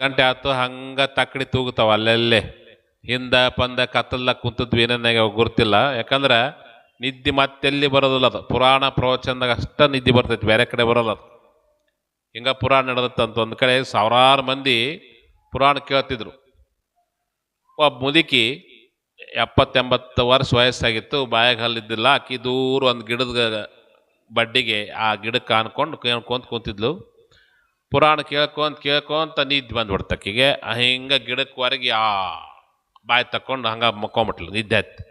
ಗಂಟೆ ಆಯ್ತು ಹಂಗ ತಕ್ಕಡಿ ತೂಗುತ್ತಾವ ಅಲ್ಲಲ್ಲೇ. ಹಿಂದ ಪಂದ ಕತ್ತಲ್ದಾಗ ಕುಂತದ್ವಿ ಏನೇನಾಗ ಗುರ್ತಿಲ್ಲ ಯಾಕಂದ್ರೆ ನಿದ್ದೆ ಮತ್ತೆಲ್ಲಿ ಬರೋದಿಲ್ಲ ಅದು. ಪುರಾಣ ಪ್ರವಚನದಾಗ ಅಷ್ಟ ನಿದ್ದೆ ಬರ್ತೈತಿ, ಬೇರೆ ಕಡೆ ಬರೋಲ್ಲ ಅದು. ಹಿಂಗೆ ಪುರಾಣ ನಡೆದತ್ತಂತ ಒಂದು ಕಡೆ ಸಾವಿರಾರು ಮಂದಿ ಪುರಾಣ ಕೇಳ್ತಿದ್ರು. ಒಬ್ಬ ಮುದುಕಿ ಎಪ್ಪತ್ತೆಂಬತ್ತು ವರ್ಷ ವಯಸ್ಸಾಗಿತ್ತು ಬಾಯಾಗ ಹಲ್ಲಿದ್ದಿಲ್ಲ ಆಕಿ ದೂರ ಒಂದು ಗಿಡದ ಬಡ್ಡಿಗೆ ಆ ಗಿಡಕ್ಕೆ ಅನ್ಕೊಂಡು ಕೇಳ್ಕೊಂತ ಕುಂತಿದ್ಲು. ಪುರಾಣ ಕೇಳ್ಕೊಂತ ಕೇಳ್ಕೊಂತ ನಿದ್ದೆ ಬಂದ್ಬಿಡ್ತಕ್ಕಿಗೆ ಹಿಂಗೆ ಗಿಡಕ್ಕೆ ಹೊರಗೆ ಆ ಬಾಯಿ ತಕ್ಕೊಂಡು ಹಂಗೆ ಮಕ್ಕೊಂಬಿಟ್ಲು, ನಿದ್ದೆ ಆಯ್ತು.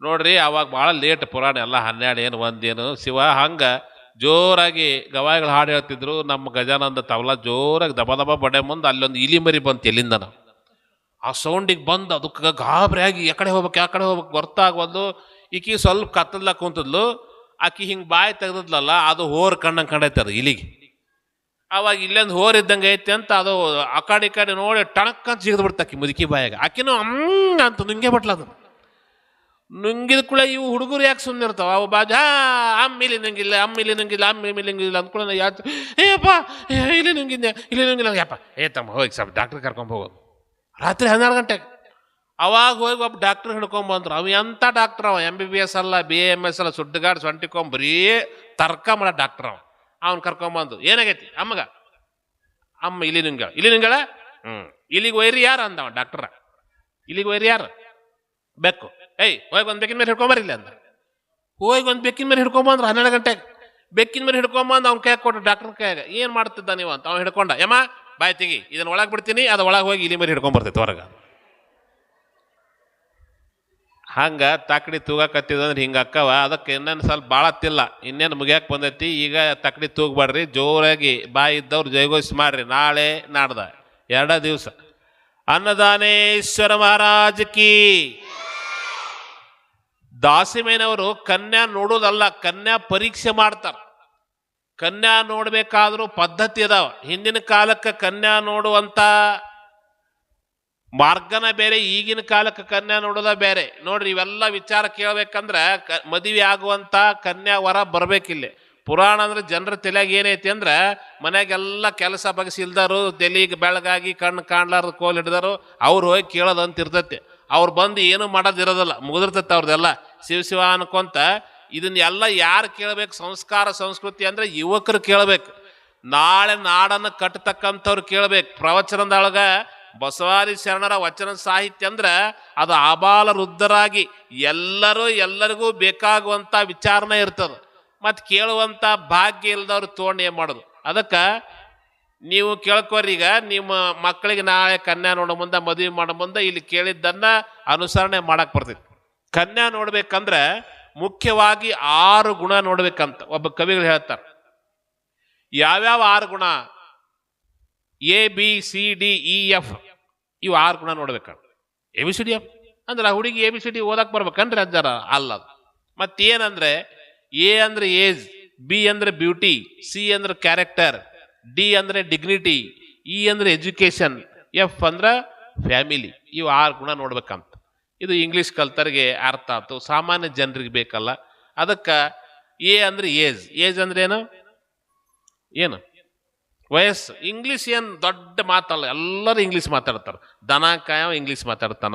ನೋಡ್ರಿ, ಅವಾಗ ಭಾಳ ಲೇಟ್ ಪುರಾಣ ಎಲ್ಲ ಹನ್ನೆರಡು ಏನು ಒಂದೇನು ಶಿವ ಹಂಗೆ ಜೋರಾಗಿ ಗವಾಯಿಗಳು ಹಾಡು ಹೇಳ್ತಿದ್ರು. ನಮ್ಮ ಗಜಾನಂದ ತವಲ ಜೋರಾಗಿ ದಬ ದಬ ಬಡೆ ಮುಂದೆ ಅಲ್ಲೊಂದು ಇಲಿ ಮರಿ ಬಂತು ಎಲ್ಲಿಂದ ಆ ಸೌಂಡಿಗೆ ಬಂದು ಅದಕ್ಕೆ ಗಾಬರಿಯಾಗಿ ಯಾಕಡೆ ಹೋಗ್ಬೇಕು ಯಾ ಕಡೆ ಹೋಗ್ಬೇಕು ಗೊತ್ತಾಗವಲ್ದು ಈಕಿ ಸ್ವಲ್ಪ ಕತ್ತಲ್ಲ ಕುಂತದ್ಲು. ಆಕಿ ಹಿಂಗೆ ಬಾಯಿ ತೆಗ್ದದ್ಲಲ್ಲ, ಅದು ಹೋರ್ ಕಣ್ಣಂಗೆ ಕಂಡೈತೆ ಅದು ಇಲಿಗೆ. ಅವಾಗ ಇಲ್ಲೊಂದು ಹೋರ್ ಇದ್ದಂಗೆ ಐತೆ ಅಂತ ಅದು ಆ ಕಡೆ ಈ ಕಡೆ ನೋಡಿ ಟಣಕ್ ಅಂತ ಜಿಗಿದು ಬಿಡ್ತಾಕಿ ಮುದುಕಿ ಬಾಯಾಗ. ಆಕಿನೂ ಅಮ್ಮ ಅಂತ ನುಂಗೆ ಅದು. ನುಂಗಿದ ಕೂಡ ಇವು ಹುಡುಗರು ಯಾಕೆ ಸುಮ್ಮನೆ ಇರ್ತಾವ? ಅವು ಬಾಜ ಅಮ್ಮ ಇಲ್ಲಿ ನಂಗಿಲ್ಲ ಅಮ್ಮ ಇಲ್ಲಿ ನಂಗಿಲ್ಲ ಅಮ್ಮ ಇಲ್ಲಿ ನಂಗಿಲ್ಲ ಅಂದ್ಕೊಳ್ಳೋಣ ಯಾತು ಏಯಪ್ಪ ಏ, ಇಲ್ಲಿ ನುಂಗಿದ್ದೆ ಇಲ್ಲಿ ನುಂಗಿಲ್ಲ. ಯಪ್ಪ ಏ ತಮ್ಮ ಹೋಗಿ ಸ್ವಲ್ಪ ಡಾಕ್ಟ್ರ್ ಕರ್ಕೊಂಡ್ ಹೋಗೋದು ರಾತ್ರಿ ಹನ್ನೆರಡು ಗಂಟೆಗೆ. ಅವಾಗ ಹೋಗಿ ಒಬ್ಬ ಡಾಕ್ಟ್ರ್ ಹಿಡ್ಕೊಂಬಂದ್ರು ಅವ ಎಂಥ ಡಾಕ್ಟ್ರ್ ಅವ? ಎಂ ಬಿ ಬಿ ಎಸ್ ಅಲ್ಲ ಬಿ ಎ ಎಂ ಎಸ್ ಅಲ್ಲ ಸುಡ್ಡುಗಾಡ್ ಸೊಂಟಿಕೊಂಬರೀ ತರ್ಕ ಮಾಡೋ ಡಾಕ್ಟ್ರ್ ಅವ. ಅವ್ನು ಕರ್ಕೊಂಬಂದು. ಏನಾಗೈತಿ? ಅಮ್ಮಗ. ಅಮ್ಮ ಇಲ್ಲಿ ನಿಂಗಳ ಇಲ್ಲಿ ನಿಂಗಳ ಹ್ಞೂ ಇಲ್ಲಿಗೆ ಒಯ್ರಿ ಯಾರು ಅಂದವ ಡಾಕ್ಟ್ರ? ಇಲ್ಲಿಗೆ ಒಯ್ರಿ ಯಾರು? ಬೆಕ್ಕು. ಏಯ್, ಹೋಗಿ ಒಂದು ಬೆಕ್ಕಿನ ಮೇಲೆ ಹಿಡ್ಕೊಂಬರಿಲ್ಲ ಅಂದ. ಹೋಗಿ ಒಂದು ಬೆಕ್ಕಿನ ಮೇಲೆ ಹಿಡ್ಕೊಂಬಂದ್ರು ಹನ್ನೆರಡು ಗಂಟೆಗೆ. ಬೆಕ್ಕಿನ ಮೇಲೆ ಹಿಡ್ಕೊಂಬಂದು ಅವ್ನ ಕೈ ಕೊಟ್ಟು ಡಾಕ್ಟರ್ ಕೈಯಾಗ ಏನು ಮಾಡ್ತಿದ್ದ ನೀವು ಅಂತ? ಅವ್ನು ಹಿಡ್ಕೊಂಡ. ಯಮ್ಮ ಬಾಯ್ತಿಗಿ ಇದನ್ನ ಒಳಗೆ ಬಿಡ್ತೀನಿ. ಅದು ಒಳಗೆ ಹೋಗಿ ಇಲ್ಲಿ ಮೇಲೆ ಹಿಡ್ಕೊಂಬರ್ತೈತೆ ಹೊರಗೆ. ಹಂಗ ತಕಡಿ ತೂಗಾಕತ್ತಿದಂದ್ರೆ ಹಿಂಗೆ ಅಕ್ಕವ. ಅದಕ್ಕೆ ಇನ್ನೇನು ಸ್ವಲ್ಪ ಭಾಳತ್ತಿಲ್ಲ ಇನ್ನೇನು ಮುಗಿಯಕ್ಕೆ ಬಂದೈತಿ. ಈಗ ತಕಡಿ ತೂಗಬೇಡ್ರಿ. ಜೋರಾಗಿ ಬಾಯಿ ಇದ್ದವ್ರು ಜಯಘೋಷ ಮಾಡ್ರಿ. ನಾಳೆ ನಾಡ್ದ. ಎರಡ ದಿವಸ. ಅನ್ನದಾನೇಶ್ವರ ಮಹಾರಾಜ ಕೀ. ದಾಸಿಮೇನವರು ಕನ್ಯಾ ನೋಡೋದಲ್ಲ. ಕನ್ಯಾ ಪರೀಕ್ಷೆ ಮಾಡ್ತಾರೆ. ಕನ್ಯಾ ನೋಡಬೇಕಾದ್ರೂ ಪದ್ಧತಿ ಅದಾವ. ಹಿಂದಿನ ಕಾಲಕ್ಕೆ ಕನ್ಯಾ ನೋಡುವಂತ ಮಾರ್ಗನ ಬೇರೆ, ಈಗಿನ ಕಾಲಕ್ಕೆ ಕನ್ಯಾ ನೋಡೋದ ಬೇರೆ. ನೋಡ್ರಿ, ಇವೆಲ್ಲ ವಿಚಾರ ಕೇಳಬೇಕಂದ್ರೆ ಕ, ಮದುವೆ ಆಗುವಂಥ ಕನ್ಯಾ ವರ ಬರಬೇಕಿಲ್ಲಿ. ಪುರಾಣ ಅಂದ್ರೆ ಜನರ ತಲೆಯಾಗ ಏನೈತಿ ಅಂದ್ರೆ ಮನೆಗೆಲ್ಲ ಕೆಲಸ ಬಗಸಿ ಇಲ್ದಾರು ತಲೆಗೆ ಬೆಳಗಾಗಿ ಕಣ್ಣು ಕಾಣ್ಲಾರ್ದ ಕೋಲ್ ಹಿಡ್ದಾರು, ಅವ್ರು ಹೋಗಿ ಕೇಳೋದಂತ ಇರ್ತೈತಿ. ಅವ್ರು ಬಂದು ಏನು ಮಾಡೋದಿರೋದಿಲ್ಲ ಮುಗಿದಿರ್ತೈತೆ ಅವ್ರದ್ದೆಲ್ಲ ಶಿವ ಶಿವ ಅನ್ಕೊಂತ ಇದನ್ನೆಲ್ಲ ಯಾರು ಕೇಳಬೇಕು, ಸಂಸ್ಕಾರ, ಸಂಸ್ಕೃತಿ ಅಂದ್ರೆ ಯುವಕರು ಕೇಳಬೇಕು. ನಾಳೆ ನಾಡನ್ನು ಕಟ್ಟತಕ್ಕಂಥವ್ರು ಕೇಳಬೇಕು. ಪ್ರವಚನದೊಳಗ ಬಸವಾದಿ ಶರಣರ ವಚನ ಸಾಹಿತ್ಯ ಅಂದ್ರೆ ಅದು ಆಬಾಲ ವೃದ್ಧರಾಗಿ ಎಲ್ಲರೂ ಎಲ್ಲರಿಗೂ ಬೇಕಾಗುವಂತ ವಿಚಾರನೇ ಇರ್ತದ. ಮತ್ತು ಕೇಳುವಂತ ಭಾಗ್ಯ ಇಲ್ಲದವ್ರು ತೋಣಿ ಏನು ಮಾಡೋದು? ಅದಕ್ಕೆ ನೀವು ಕೇಳ್ಕೋರಿ ಈಗ, ನಿಮ್ಮ ಮಕ್ಕಳಿಗೆ ನಾಳೆ ಕನ್ಯಾ ನೋಡೋ ಮುಂದೆ, ಮದುವೆ ಮಾಡೋ ಮುಂದೆ ಇಲ್ಲಿ ಕೇಳಿದ್ದನ್ನ ಅನುಸರಣೆ ಮಾಡಕ್ಕೆ ಬರ್ತೈತಿ ಕನ್ಯಾ ನೋಡ್ಬೇಕಂದ್ರೆ ಮುಖ್ಯವಾಗಿ ಆರು ಗುಣ ನೋಡ್ಬೇಕಂತ ಒಬ್ಬ ಕವಿಗಳು ಹೇಳ್ತಾರೆ. ಯಾವ್ಯಾವ ಆರು ಗುಣ? A B C D E F ಇವು ಆರು ಗುಣ ನೋಡ್ಬೇಕಂತ A B C D F ಅಂದ್ರೆ ಆ ಹುಡುಗಿ ಎ ಬಿ ಸಿ ಡಿ ಓದಕ್ ಬರ್ಬೇಕನ್ರಿ ಅಜ್ಜಾರ ಅಲ್ಲ ಮತ್ತೇನಂದ್ರೆ ಎ ಅಂದ್ರೆ ಏಜ್ ಬಿ ಅಂದ್ರೆ ಬ್ಯೂಟಿ ಸಿ ಅಂದ್ರೆ ಕ್ಯಾರೆಕ್ಟರ್ ಡಿ ಅಂದ್ರೆ ಡಿಗ್ನಿಟಿ ಇ ಅಂದ್ರೆ ಎಜುಕೇಶನ್ ಎಫ್ ಅಂದ್ರೆ ಫ್ಯಾಮಿಲಿ ಇವು ಆರು ಗುಣ ನೋಡ್ಬೇಕಂತ. ಇದು ಇಂಗ್ಲಿಷ್ ಕಲ್ತರಿಗೆ ಅರ್ಥ ಆಯ್ತು ಸಾಮಾನ್ಯ ಜನರಿಗೆ ಬೇಕಲ್ಲ. ಅದಕ್ಕೆ ಎ ಅಂದ್ರೆ ಏಜ್ ಏಜ್ ಅಂದ್ರೆ ಏನು? ಏನು? ವಯಸ್ಸು. ಇಂಗ್ಲೀಷ್ ಏನು ದೊಡ್ಡ ಮಾತಲ್ಲ, ಎಲ್ಲರೂ ಇಂಗ್ಲೀಷ್ ಮಾತಾಡ್ತಾರೆ. ದನ ಕಾಯವ ಇಂಗ್ಲೀಷ್ ಮಾತಾಡ್ತಾನ.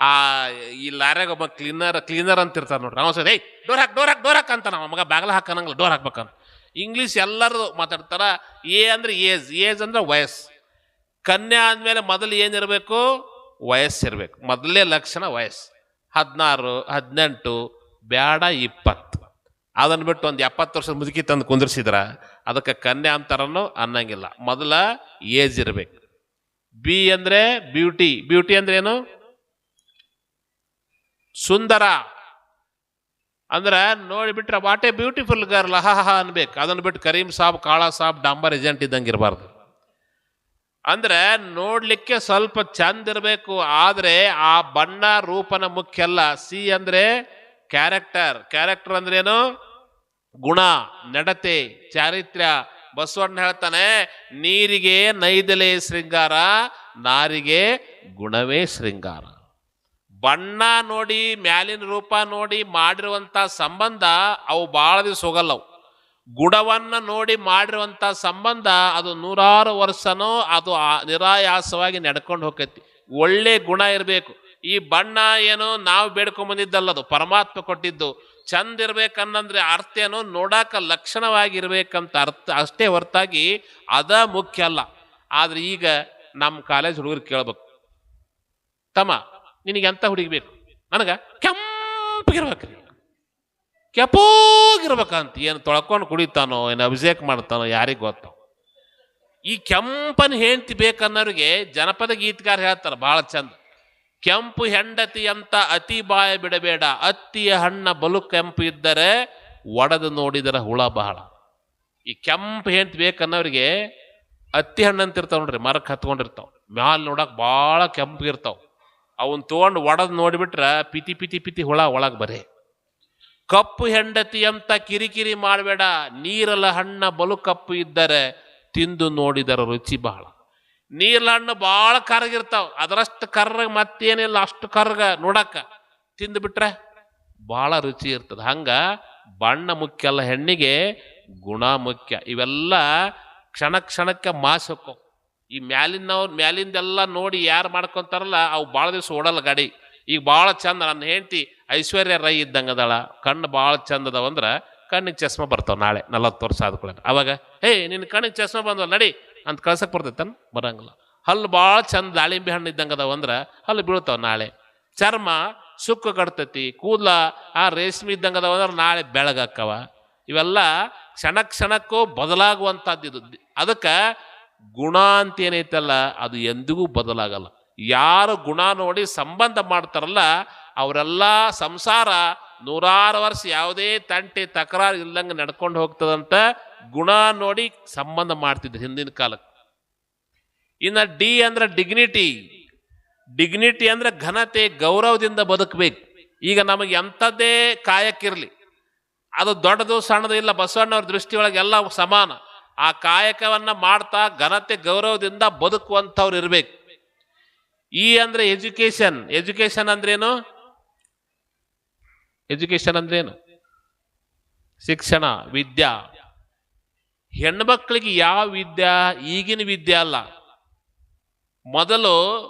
ಆ, ಈ ಲಾರ್ಯಾಗ ಒಬ್ಬ ಕ್ಲೀನರ್ ಕ್ಲೀನರ್ ಅಂತ ಇರ್ತಾರೆ ನೋಡ್ರಿ. ನಾವು ಸರಿ ಏಯ್, ಡೋರ್ ಹಾಕಿ ಡೋರ್ ಹಾಕಿ, ಡೋರ್ ಹಾಕ ಅಂತಾನ. ಮಗ, ಬಾಗಲ ಹಾಕನಂಗಿಲ್ಲ, ಡೋರ್ ಹಾಕ್ಬೇಕಂತ. ಇಂಗ್ಲೀಷ್ ಎಲ್ಲರೂ ಮಾತಾಡ್ತಾರ. ಎ ಅಂದ್ರೆ ಏಜ್ ಏಜ್ ಅಂದ್ರೆ ವಯಸ್ಸು. ಕನ್ಯಾ ಅಂದಮೇಲೆ ಮೊದಲು ಏನಿರಬೇಕು? ವಯಸ್ಸಿರ್ಬೇಕು. ಮೊದಲೇ ಲಕ್ಷಣ ವಯಸ್ಸು. ಹದಿನಾರು, ಹದಿನೆಂಟು, ಬ್ಯಾಡ ಇಪ್ಪತ್ತು. ಅದನ್ನು ಬಿಟ್ಟು ಒಂದು ಎಪ್ಪತ್ತು ವರ್ಷದ ಮುದುಕಿ ತಂದು ಕುಂದಿರ್ಸಿದ್ರ, ಅದಕ್ಕೆ ಕನ್ಯಾ ಅಂತಾರನು ಅನ್ನಂಗಿಲ್ಲ. ಮೊದಲ ಏಜ್ ಇರಬೇಕು. ಬಿ ಅಂದರೆ ಬ್ಯೂಟಿ. ಬ್ಯೂಟಿ ಅಂದ್ರೆ ಏನು? ಸುಂದರ. ಅಂದ್ರೆ ನೋಡಿಬಿಟ್ರೆ ಎ ಬ್ಯೂಟಿಫುಲ್ ಗರ್ಲ್ ಹಾ ಹಾ ಅನ್ಬೇಕು. ಅದನ್ನು ಬಿಟ್ಟು ಕರೀಂ ಸಾಬ್, ಕಾಳ ಸಾಬ್, ಡಾಂಬರ್ ಏಜೆಂಟ್ ಇದ್ದಂಗೆ ಇರಬಾರ್ದು. ಅಂದ್ರೆ ನೋಡಲಿಕ್ಕೆ ಸ್ವಲ್ಪ ಚಂದ ಇರಬೇಕು, ಆದರೆ ಆ ಬಣ್ಣ ರೂಪನ ಮುಖ್ಯ ಅಲ್ಲ. ಸಿ ಅಂದರೆ ಕ್ಯಾರೆಕ್ಟರ್. ಕ್ಯಾರೆಕ್ಟರ್ ಅಂದ್ರೇನು ಗುಣ, ನಡತೆ, ಚಾರಿತ್ರ್ಯ. ಬಸವಣ್ಣ ಹೇಳ್ತಾನೆ, ನೀರಿಗೆ ನೈದಲೆ ಶೃಂಗಾರ, ನಾರಿಗೆ ಗುಣವೇ ಶೃಂಗಾರ. ಬಣ್ಣ ನೋಡಿ, ಮ್ಯಾಲಿನ ರೂಪ ನೋಡಿ, ಮಾಡಿರುವಂತ ಸಂಬಂಧ ಅವು ಭಾಳ ದಿವಸ ಹೋಗಲ್ಲವು ಗುಣವನ್ನ ನೋಡಿ, ಮಾಡಿರುವಂತ ಸಂಬಂಧ ಅದು ನೂರಾರು ವರ್ಷನೂ, ಅದು ನಿರಾಯಾಸವಾಗಿ ನಡ್ಕೊಂಡು ಹೋಗತಿ ಒಳ್ಳೆ ಗುಣ ಇರಬೇಕು. ಈ ಬಣ್ಣ ಏನು ನಾವು ಬೇಡ್ಕೊಂಡ್ ಬಂದಿದ್ದಲ್ಲ, ಅದು ಪರಮಾತ್ಮ ಕೊಟ್ಟಿದ್ದು. ಚಂದ ಇರ್ಬೇಕನ್ನಂದ್ರೆ ಅರ್ಥ ಏನು ನೋಡಾಕ ಲಕ್ಷಣವಾಗಿರ್ಬೇಕಂತ ಅರ್ಥ, ಅಷ್ಟೇ ಹೊರತಾಗಿ ಅದ ಮುಖ್ಯ ಅಲ್ಲ. ಆದ್ರೆ ಈಗ ನಮ್ಮ ಕಾಲೇಜ್ ಹುಡುಗರು ಕೇಳ್ಬೇಕು, ತಮ್ಮ ನಿನಗೆ ಎಂತ ಹುಡುಗಿ ಬೇಕು? ನನಗ ಕೆಂಪಗಿರ್ಬೇಕ್ರಿ. ಕೆಪೋಗಿರ್ಬೇಕಂತ ಏನು ತೊಳ್ಕೊಂಡು ಕುಡಿತಾನೋ, ಏನು ಅಭಿಷೇಕ ಮಾಡ್ತಾನೋ ಯಾರಿಗೆ ಗೊತ್ತೋ. ಈ ಕೆಂಪನ ಹೆಂಡತಿ ಬೇಕನ್ನೋರಿಗೆ ಜನಪದ ಗೀತಗಾರ ಹೇಳ್ತಾರೆ ಬಹಳ ಚಂದ. ಕೆಂಪು ಹೆಂಡತಿ ಅಂತ ಅತಿ ಬಾಯ ಬಿಡಬೇಡ. ಅತ್ತಿಯ ಹಣ್ಣ ಬಲು ಕೆಂಪು ಇದ್ದರೆ ಒಡೆದು ನೋಡಿದರ ಹುಳ ಬಹಳ. ಈ ಕೆಂಪು ಹೆಂಡತಿ ಬೇಕನ್ನೋರಿಗೆ ಅತ್ತಿ ಹಣ್ಣು ಅಂತ ಇರ್ತಾವ ನೋಡ್ರಿ ಮರಕ್ಕೆ ಹತ್ಕೊಂಡಿರ್ತಾವ. ಮ್ಯಾಲ್ ನೋಡಕ್ ಭಾಳ ಕೆಂಪಗಿರ್ತಾವ ಅವನ್ ತಗೊಂಡು ಒಡೆದು ನೋಡಿಬಿಟ್ರ ಪಿತಿ ಪಿತಿ ಪಿತಿ ಹುಳ ಒಳಗೆ ಬರೇ. ಕಪ್ಪು ಹೆಂಡತಿ ಅಂತ ಕಿರಿಕಿರಿ ಮಾಡಬೇಡ. ನೀರಲ್ಲ ಹಣ್ಣ ಬಲು ಕಪ್ಪು ಇದ್ದರೆ ತಿಂದು ನೋಡಿದರ ರುಚಿ ಬಹಳ. ನೀರ್ಲ ಹಣ್ಣು ಭಾಳ ಕರ್ಗಿರ್ತಾವ. ಅದರಷ್ಟು ಕರ್ರಗ ಮತ್ತೇನಿಲ್ಲ, ಅಷ್ಟು ಕರ್ಗ ನೋಡಕ್ಕ. ತಿಂದು ಬಿಟ್ರೆ ಭಾಳ ರುಚಿ ಇರ್ತದೆ. ಹಂಗ ಬಣ್ಣ ಮುಖ್ಯ ಅಲ್ಲ, ಹೆಣ್ಣಿಗೆ ಗುಣ ಮುಖ್ಯ. ಇವೆಲ್ಲ ಕ್ಷಣ ಕ್ಷಣಕ್ಕೆ ಮಾಸ್ ಹೊಕ್ಕವು ಈ ಮ್ಯಾಲಿನವ್ರು ಮ್ಯಾಲಿಂದೆಲ್ಲ ನೋಡಿ ಯಾರು ಮಾಡ್ಕೊಂತಾರಲ್ಲ, ಅವು ಭಾಳ ದಿವಸ ಓಡಲ್ಲ ಗಾಡಿ. ಈಗ ಭಾಳ ಚಂದ, ನನ್ನ ಹೆಂಡತಿ ಐಶ್ವರ್ಯ ರೈ ಇದ್ದಂಗೆ ಅದಳ. ಕಣ್ಣು ಭಾಳ ಚಂದ ಅದಾವಂದ್ರೆ ಕಣ್ಣಿಗೆ ಚಸ್ಮಾ ಬರ್ತಾವ ನಾಳೆ. ನಲವತ್ತು ವರ್ಷ ಆದ್ಕೊಳ್ಳ ಅವಾಗ, ಹೇ ನಿನ್ನ ಕಣ್ಣಿಗೆ ಚಸ್ಮ ಬಂದವ ನಡಿ ಅಂತ ಕಳ್ಸಕ್ ಬರ್ತೈತನ್? ಬರಂಗಿಲ್ಲ. ಹಲ್ಲು ಭಾಳ ಚಂದ ದಾಳಿಂಬೆ ಹಣ್ಣು ಇದ್ದಂಗೆ ಅದಾವ ಅಂದ್ರೆ ಹಲ್ಲು ಬೀಳ್ತಾವೆ ನಾಳೆ. ಚರ್ಮ ಸುಕ್ಕು ಕಟ್ತೈತಿ, ಕೂದಲ ಆ ರೇಷ್ಮೆ ಇದ್ದಂಗೆ ಅದಾವ ಅಂದ್ರೆ ನಾಳೆ ಬೆಳಗಾಕ್ಕವ ಇವೆಲ್ಲ ಕ್ಷಣ ಕ್ಷಣಕ್ಕೂ ಬದಲಾಗುವಂಥದ್ದು ಅದಕ್ಕೆ ಗುಣ ಅಂತ ಏನೈತಲ್ಲ, ಅದು ಎಂದಿಗೂ ಬದಲಾಗಲ್ಲ. ಯಾರು ಗುಣ ನೋಡಿ ಸಂಬಂಧ ಮಾಡ್ತಾರಲ್ಲ, ಅವರೆಲ್ಲ ಸಂಸಾರ ನೂರಾರು ವರ್ಷ ಯಾವುದೇ ತಂಟೆ ತಕರಾರು ಇಲ್ಲಂಗೆ ನಡ್ಕೊಂಡು ಹೋಗ್ತದಂತ ಗುಣ ನೋಡಿ ಸಂಬಂಧ ಮಾಡ್ತಿದ್ರು ಹಿಂದಿನ ಕಾಲಕ್ಕೆ ಇನ್ನು ಡಿ ಅಂದ್ರೆ ಡಿಗ್ನಿಟಿ ಡಿಗ್ನಿಟಿ ಅಂದ್ರೆ ಘನತೆ, ಗೌರವದಿಂದ ಬದುಕಬೇಕು. ಈಗ ನಮಗೆ ಎಂಥದ್ದೇ ಕಾಯಕ್ಕಿರಲಿ, ಅದು ದೊಡ್ಡದು ಸಣ್ಣದು ಇಲ್ಲ, ಬಸವಣ್ಣವ್ರ ದೃಷ್ಟಿಯೊಳಗೆ ಎಲ್ಲ ಸಮಾನ. ಆ ಕಾಯಕವನ್ನು ಮಾಡ್ತಾ ಘನತೆ, ಗೌರವದಿಂದ ಬದುಕುವಂಥವ್ರು ಇರಬೇಕು. ಈ ಅಂದ್ರೆ ಎಜುಕೇಶನ್ ಎಜುಕೇಶನ್ ಅಂದ್ರೇನು? ಎಜುಕೇಶನ್ ಅಂದ್ರೇನು? ಶಿಕ್ಷಣ, ವಿದ್ಯಾ. ಹೆಣ್ಮಕ್ಳಿಗೆ ಯಾವ ವಿದ್ಯಾ? ಈಗಿನ ವಿದ್ಯೆ ಅಲ್ಲ. ಮೊದಲು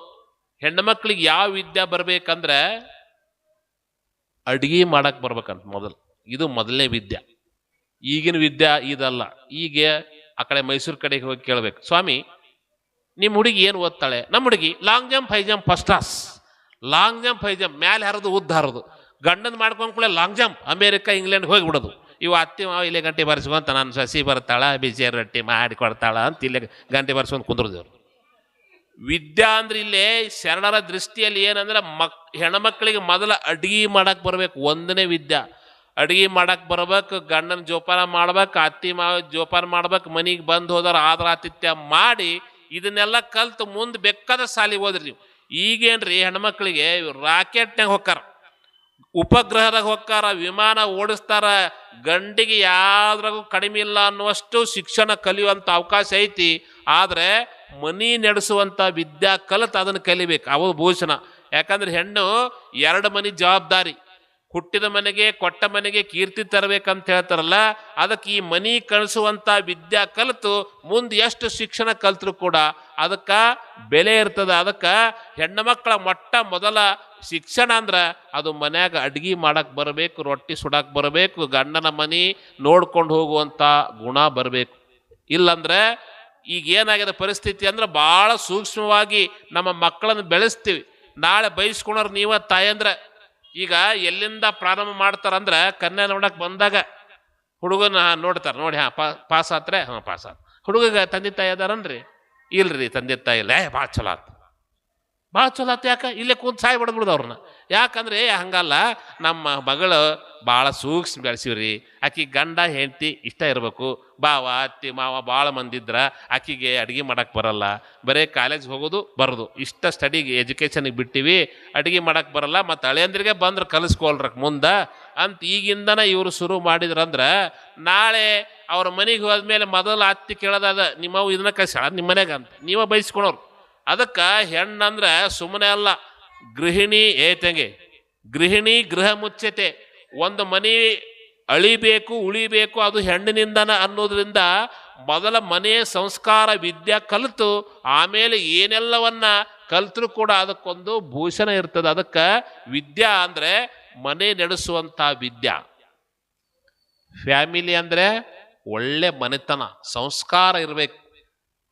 ಹೆಣ್ಮಕ್ಳಿಗೆ ಯಾವ ವಿದ್ಯಾ ಬರಬೇಕಂದ್ರೆ ಅಡುಗೆ ಮಾಡಕ್ಕೆ ಬರ್ಬೇಕಂತ ಮೊದಲು. ಇದು ಮೊದಲನೇ ವಿದ್ಯಾ. ಈಗಿನ ವಿದ್ಯಾ ಇದಲ್ಲ. ಈಗ ಆ ಕಡೆ ಮೈಸೂರು ಕಡೆಗೆ ಹೋಗಿ ಕೇಳಬೇಕು. ಸ್ವಾಮಿ, ನಿಮ್ಮ ಹುಡುಗಿ ಏನು ಓದ್ತಾಳೆ? ನಮ್ಮ ಹುಡುಗಿ long jump high jump first class long jump high jump ಮ್ಯಾಲೆ ಹರಿದು, ಉದ್ದ ಹರಿದು. ಗಂಡನ ಮಾಡ್ಕೊಂಡ್ ಕೂಡ ಲಾಂಗ್ ಜಂಪ್ ಅಮೇರಿಕ, ಇಂಗ್ಲೆಂಡ್ ಹೋಗಿ ಬಿಡೋದು ಇವು ಅತ್ತಿ ಮಾವ ಇಲ್ಲೇ ಗಂಟೆ ಬರ್ಸ್ಕೊಂತ ನಾನು ಸಸಿ ಬರ್ತಾಳ ಬಿಸಿ ರೊಟ್ಟಿ ಮಾಡಿ ಕೊಡ್ತಾಳ ಅಂತ ಇಲ್ಲೇ ಗಂಟೆ ಬರ್ಸ್ಕೊಂಡು ಕುಂದ್ರದೇವ್ರು ವಿದ್ಯಾ ಅಂದ್ರೆ ಇಲ್ಲೇ ಶರಣರ ದೃಷ್ಟಿಯಲ್ಲಿ ಏನಂದ್ರೆ ಮಕ್, ಹೆಣ್ಮಕ್ಳಿಗೆ ಮೊದಲ ಅಡಿಗೆ ಮಾಡಕ್ ಬರ್ಬೇಕು, ಒಂದನೇ ವಿದ್ಯಾ. ಅಡ್ಗಿ ಮಾಡಕ್ ಬರ್ಬೇಕು, ಗಂಡನ ಜೋಪಾನ ಮಾಡ್ಬೇಕು, ಅತ್ತಿ ಮಾವ ಜೋಪಾನ ಮಾಡ್ಬೇಕು, ಮನಿಗೆ ಬಂದು ಹೋದವ್ರು ಆದ್ರ ಆತಿಥ್ಯ ಮಾಡಿ ಇದನ್ನೆಲ್ಲ ಕಲ್ತು ಮುಂದೆ ಬೆಕ್ಕದ ಸಾಲಿಗೆ ಹೋದ್ರಿ ನೀವು. ಈಗೇನ್ರಿ ಹೆಣ್ಮಕ್ಳಿಗೆ ರಾಕೆಟ್ನಾಗ ಹೊಕ್ಕಾರ. ಉಪಗ್ರಹದಾಗ ಹೊಕ್ಕಾರ, ವಿಮಾನ ಓಡಿಸ್ತಾರ, ಗಂಡಿಗೆ ಯಾವ್ದ್ರಾಗೂ ಕಡಿಮೆ ಇಲ್ಲ ಅನ್ನುವಷ್ಟು ಶಿಕ್ಷಣ ಕಲಿಯುವಂಥ ಅವಕಾಶ ಐತಿ. ಆದರೆ ಮನಿ ನಡೆಸುವಂಥ ವಿದ್ಯಾ ಕಲಿತು ಅದನ್ನು ಕಲಿಬೇಕು, ಅವು ಭೂಷಣ. ಯಾಕಂದ್ರೆ ಹೆಣ್ಣು ಎರಡು ಮನಿ ಜವಾಬ್ದಾರಿ. ಹುಟ್ಟಿದ ಮನೆಗೆ, ಕೊಟ್ಟ ಮನೆಗೆ ಕೀರ್ತಿ ತರಬೇಕಂತ ಹೇಳ್ತಾರಲ್ಲ, ಅದಕ್ಕೆ ಈ ಮನಿ ಕಳಿಸುವಂಥ ವಿದ್ಯಾ ಕಲಿತು ಮುಂದೆ ಎಷ್ಟು ಶಿಕ್ಷಣ ಕಲ್ತರು ಕೂಡ ಅದಕ್ಕ ಬೆಲೆ ಇರ್ತದೆ. ಅದಕ್ಕ ಹೆಣ್ಣು ಮಕ್ಕಳ ಮೊಟ್ಟ ಮೊದಲ ಶಿಕ್ಷಣ ಅಂದ್ರೆ ಅದು ಮನ್ಯಾಗ ಅಡ್ಗಿ ಮಾಡಕ್ಕೆ ಬರಬೇಕು, ರೊಟ್ಟಿ ಸುಡಕ್ಕೆ ಬರಬೇಕು, ಗಂಡನ ಮನಿ ನೋಡ್ಕೊಂಡು ಹೋಗುವಂತ ಗುಣ ಬರಬೇಕು. ಇಲ್ಲಂದ್ರೆ ಈಗ ಏನಾಗಿದೆ ಪರಿಸ್ಥಿತಿ ಅಂದ್ರೆ ಭಾಳ ಸೂಕ್ಷ್ಮವಾಗಿ ನಮ್ಮ ಮಕ್ಕಳನ್ನು ಬೆಳೆಸ್ತೀವಿ. ನಾಳೆ ಬಯಸ್ಕೊಳೋರು ನೀವ ತಾಯಂದ್ರೆ ಈಗ ಎಲ್ಲಿಂದ ಪ್ರಾರಂಭ ಮಾಡ್ತಾರಂದ್ರೆ ಕನ್ಯಾ ನೋಡಕ್ಕೆ ಬಂದಾಗ ಹುಡುಗನ ನೋಡ್ತಾರೆ, ನೋಡಿ, ಹಾ ಪಾಸ್ ಆತ್ರೆ ಹಾಂ ಪಾಸ್ ಆತ್ ಹುಡುಗಗ, ತಂದೆ ತಾಯಿ ಅದಾರನ್ರಿ ಇಲ್ರಿ, ತಂದೆ ತಾಯಿ ಇಲ್ಲ ಭಾಳ ಚಲೋ ಆತ್. ಭಾಳ ಚಲೋ ಆತು ಯಾಕೆ? ಇಲ್ಲೇ ಕೂತ್ ಸಾಯಿ ಬಿಡ್ಬಿಡ್ದು ಅವ್ರನ್ನ. ಯಾಕಂದ್ರೆ ಹಂಗಲ್ಲ. ನಮ್ಮ ಮಗಳು ಭಾಳ ಸೂಕ್ಷ್ಮ ಬೆಳೆಸಿವ್ರಿ. ಆಕಿ ಗಂಡ, ಹೆಂಡತಿ ಇಷ್ಟ ಇರಬೇಕು. ಬಾವ ಅತ್ತಿ, ಮಾವ ಭಾಳ ಮಂದಿದ್ರ ಆಕಿಗೆ ಅಡುಗೆ ಮಾಡಕ್ಕೆ ಬರಲ್ಲ. ಬರೀ ಕಾಲೇಜ್ ಹೋಗೋದು, ಬರೋದು. ಇಷ್ಟ ಸ್ಟಡಿಗೆ ಎಜುಕೇಷನಿಗೆ ಬಿಟ್ಟಿವಿ, ಅಡುಗೆ ಮಾಡಕ್ಕೆ ಬರಲ್ಲ. ಮತ್ತು ಹಳೆಯಂದ್ರಿಗೆ ಬಂದ್ರೆ ಕಲಿಸ್ಕೊಳ್ರಕ್ ಮುಂದೆ. ಅಂತ ಈಗಿಂದನ ಇವರು ಶುರು ಮಾಡಿದ್ರಂದ್ರೆ, ನಾಳೆ ಅವ್ರ ಮನೆಗೆ ಹೋದ್ಮೇಲೆ ಮೊದಲು ಅತ್ತಿ ಕೇಳೋದಾದ ನಿಮ್ಮವು ಇದನ್ನ ಕಳ್ಸಾಳ ನಿಮ್ಮ ಮನೆಗೆ ಅಂತ. ನೀವೇ ಬಯಸ್ಕೊಳೋರು ಅದಕ್ಕೆ ಹೆಣ್ಣಂದ್ರೆ ಸುಮ್ಮನೆ ಅಲ್ಲ, ಗೃಹಿಣಿ ಏತಂಗೆ. ಗೃಹಿಣಿ ಗೃಹ ಮುಚ್ಚತೆ ಒಂದು ಮನೆ ಅಳಿಬೇಕು, ಉಳಿಬೇಕು, ಅದು ಹೆಣ್ಣಿನಿಂದನ ಅನ್ನೋದ್ರಿಂದ ಮೊದಲ ಮನೆಯ ಸಂಸ್ಕಾರ, ವಿದ್ಯೆ ಕಲಿತು ಆಮೇಲೆ ಏನೆಲ್ಲವನ್ನ ಕಲ್ತರೂ ಕೂಡ ಅದಕ್ಕೊಂದು ಭೂಷಣ ಇರ್ತದೆ. ಅದಕ್ಕೆ ವಿದ್ಯಾ ಅಂದ್ರೆ ಮನೆ ನಡೆಸುವಂತ ವಿದ್ಯಾ. ಫ್ಯಾಮಿಲಿ ಅಂದ್ರೆ ಒಳ್ಳೆ ಮನೆತನ, ಸಂಸ್ಕಾರ ಇರಬೇಕು.